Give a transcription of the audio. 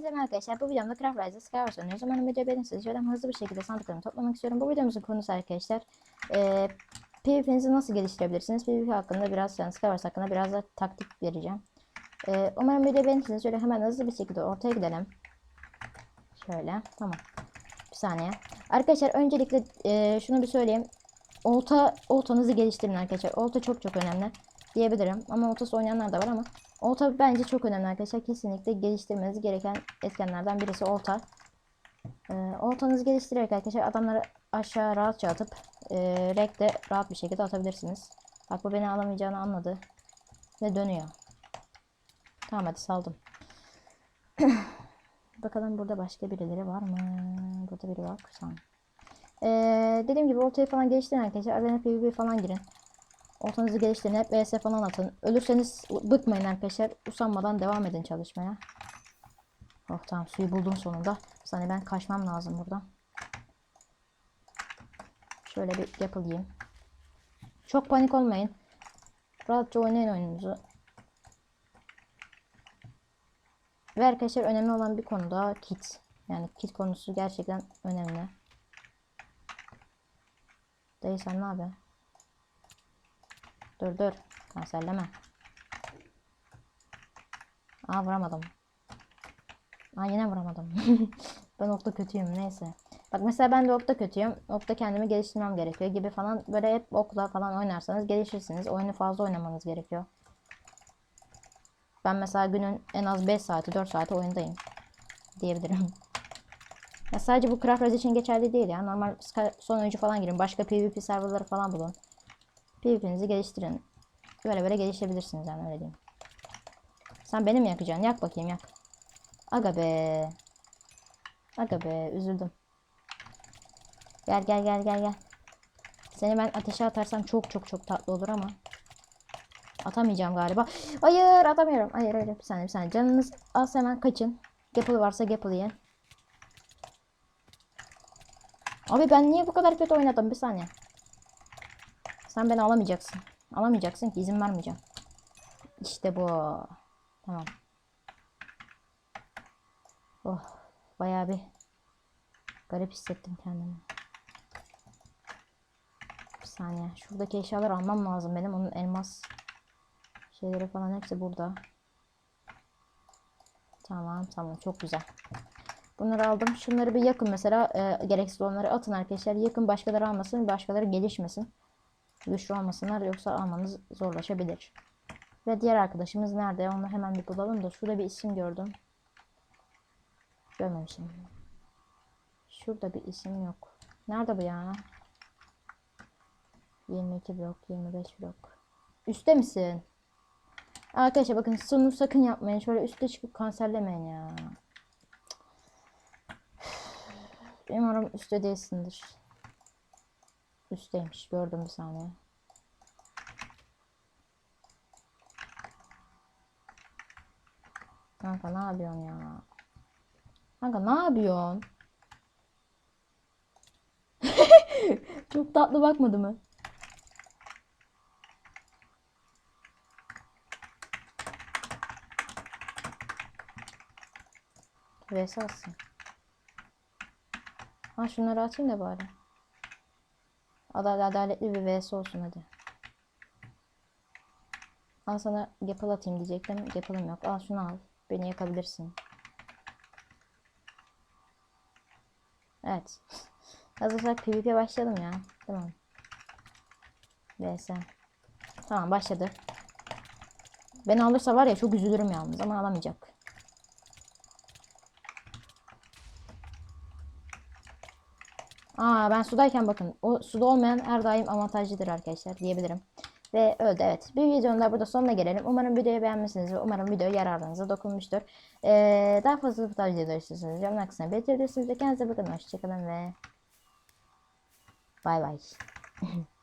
Hepinize merhaba arkadaşlar. Bu videomda Craft Rise'da Skywars oynuyoruz. Umarım video beğenirsiniz. Şöyle hızlı bir şekilde sandıklarımı toplamak istiyorum. Bu videomuzun konusu arkadaşlar. E, PvP'nizi nasıl geliştirebilirsiniz? PvP hakkında biraz, yani Skywars hakkında biraz da taktik vereceğim. E, umarım video beğenirsiniz. Şöyle hemen hızlı bir şekilde ortaya gidelim. Şöyle. Tamam. Bir saniye. Arkadaşlar öncelikle e, şunu bir söyleyeyim. Olta, oltanızı geliştirin arkadaşlar. Olta çok çok önemli diyebilirim. Ama oltası oynayanlar da var ama olta bence çok önemli arkadaşlar. Kesinlikle geliştirmeniz gereken etkenlerden birisi olta. Ee, oltanızı geliştirerek arkadaşlar adamları aşağı rahatça atıp e, rek de rahat bir şekilde atabilirsiniz. Bak bu beni alamayacağını anladı. Ve dönüyor. Tamam hadi saldım. Bakalım burada başka birileri var mı? Burada biri var. Tamam. Ee, dediğim gibi oltayı falan geliştirin arkadaşlar. Arena PvP falan girin. Oltanızı geliştirin. Hep vs falan atın. Ölürseniz bıkmayın arkadaşlar. Usanmadan devam edin çalışmaya. Oh tamam suyu buldum sonunda. Saniye ben kaçmam lazım buradan. Şöyle bir yapılayım. Çok panik olmayın. Rahatça oynayın oyununuzu. Ve arkadaşlar önemli olan bir konu da kit. Yani kit konusu gerçekten önemli. Dayı sen ne yapıyorsun? Dur dur. Kanserleme. Aa vuramadım. Aa yine vuramadım. ben okta kötüyüm neyse. Bak mesela ben de okta kötüyüm. Okta kendimi geliştirmem gerekiyor gibi falan. Böyle hep okla falan oynarsanız gelişirsiniz. Oyunu fazla oynamanız gerekiyor. Ben mesela günün en az 5 saati 4 saati oyundayım. Diyebilirim. Ya sadece bu Craft için geçerli değil ya. Normal son oyuncu falan girin. Başka PvP serverları falan bulun. PvP'nizi geliştirin. Böyle böyle gelişebilirsiniz yani öyle diyeyim. Sen beni mi yakacaksın? Yak bakayım yak. Aga be. Aga be üzüldüm. Gel gel gel gel gel. Seni ben ateşe atarsam çok çok çok tatlı olur ama. Atamayacağım galiba. Hayır atamıyorum. Hayır hayır bir saniye bir saniye. Canınız az hemen kaçın. Gapple varsa Gapple yiyin. Abi ben niye bu kadar kötü oynadım? Bir saniye. Sen beni alamayacaksın. Alamayacaksın ki izin vermeyeceğim. İşte bu. Tamam. Oh. Bayağı bir garip hissettim kendimi. Bir saniye. Şuradaki eşyaları almam lazım benim. Onun elmas şeyleri falan hepsi burada. Tamam tamam çok güzel. Bunları aldım. Şunları bir yakın mesela. E, gereksiz olanları atın arkadaşlar. Yakın başkaları almasın. Başkaları gelişmesin. Güçlü olmasınlar. Yoksa almanız zorlaşabilir. Ve diğer arkadaşımız nerede? Onu hemen bir bulalım da. Şurada bir isim gördüm. Görmemişim. Şurada bir isim yok. Nerede bu ya? 22 blok, 25 blok. Üste misin? Arkadaşlar bakın sunu sakın yapmayın. Şöyle üste çıkıp kanserlemeyin ya. Umarım üstte değilsindir. Üstteymiş. Gördüm bir saniye. Kanka ne yapıyorsun ya? Kanka ne yapıyorsun? Çok tatlı bakmadı mı? Vs alsın. Ha şunları atayım da bari. Adalet, adaletli bir vs olsun hadi. Al sana gapple atayım diyecektim. Gapple'ım yok. Al şunu al. Beni yakabilirsin. Evet. Hazırsak PvP başlayalım ya. Tamam. vs. Tamam başladı. Beni alırsa var ya çok üzülürüm yalnız ama alamayacak. Aa ben sudayken bakın o suda olmayan her daim avantajlıdır arkadaşlar diyebilirim. Ve öldü evet. Bir videonun da burada sonuna gelelim. Umarım videoyu beğenmişsiniz ve umarım video yararınıza dokunmuştur. Ee, daha fazla bu tarz videolar istiyorsanız yorumlar kısmına belirtebilirsiniz. Kendinize bakın. Hoşçakalın ve bay bay.